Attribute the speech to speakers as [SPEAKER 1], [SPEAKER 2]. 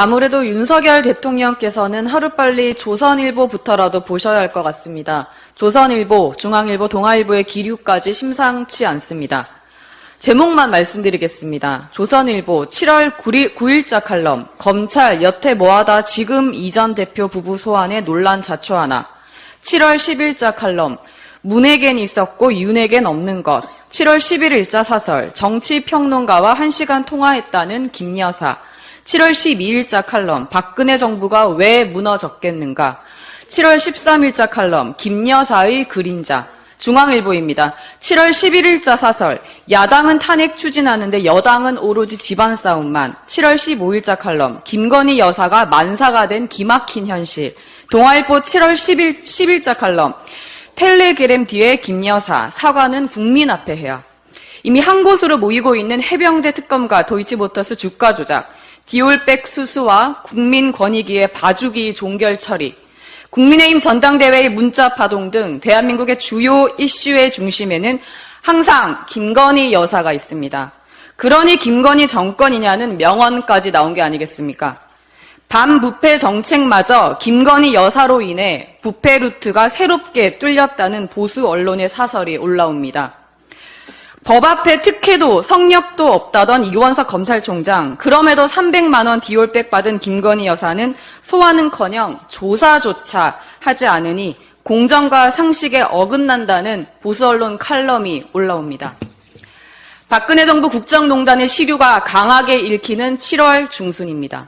[SPEAKER 1] 아무래도 윤석열 대통령께서는 하루빨리 조선일보부터라도 보셔야 할 것 같습니다. 조선일보, 중앙일보, 동아일보의 기류까지 심상치 않습니다. 제목만 말씀드리겠습니다. 조선일보 7월 9일, 9일자 칼럼 검찰 여태 뭐하다 지금 이전 대표 부부 소환에 논란 자초하나 7월 10일자 칼럼 문에겐 있었고 윤에겐 없는 것 7월 11일자 사설 정치평론가와 1시간 통화했다는 김 여사 7월 12일자 칼럼 박근혜 정부가 왜 무너졌겠는가? 7월 13일자 칼럼 김여사의 그림자 중앙일보입니다. 7월 11일자 사설 야당은 탄핵 추진하는데 여당은 오로지 집안 싸움만. 7월 15일자 칼럼 김건희 여사가 만사가 된 기막힌 현실. 동아일보 7월 10일, 10일자 칼럼 텔레그램 뒤에 김여사 사과는 국민 앞에 해야. 이미 한 곳으로 모이고 있는 해병대 특검과 도이치모터스 주가 조작 디올백 수수와 국민권익위의 봐주기 종결 처리 국민의힘 전당대회의 문자 파동 등 대한민국의 주요 이슈의 중심에는 항상 김건희 여사가 있습니다. 그러니 김건희 정권이냐는 명언까지 나온 게 아니겠습니까? 반부패 정책마저 김건희 여사로 인해 부패 루트가 새롭게 뚫렸다는 보수 언론의 사설이 올라옵니다. 법 앞에 특혜도 성력도 없다던 이원석 검찰총장 그럼에도 300만 원 디올백 받은 김건희 여사는 소환은커녕 조사조차 하지 않으니 공정과 상식에 어긋난다는 보수 언론 칼럼이 올라옵니다. 박근혜 정부 국정농단의 시류가 강하게 읽히는 7월 중순입니다.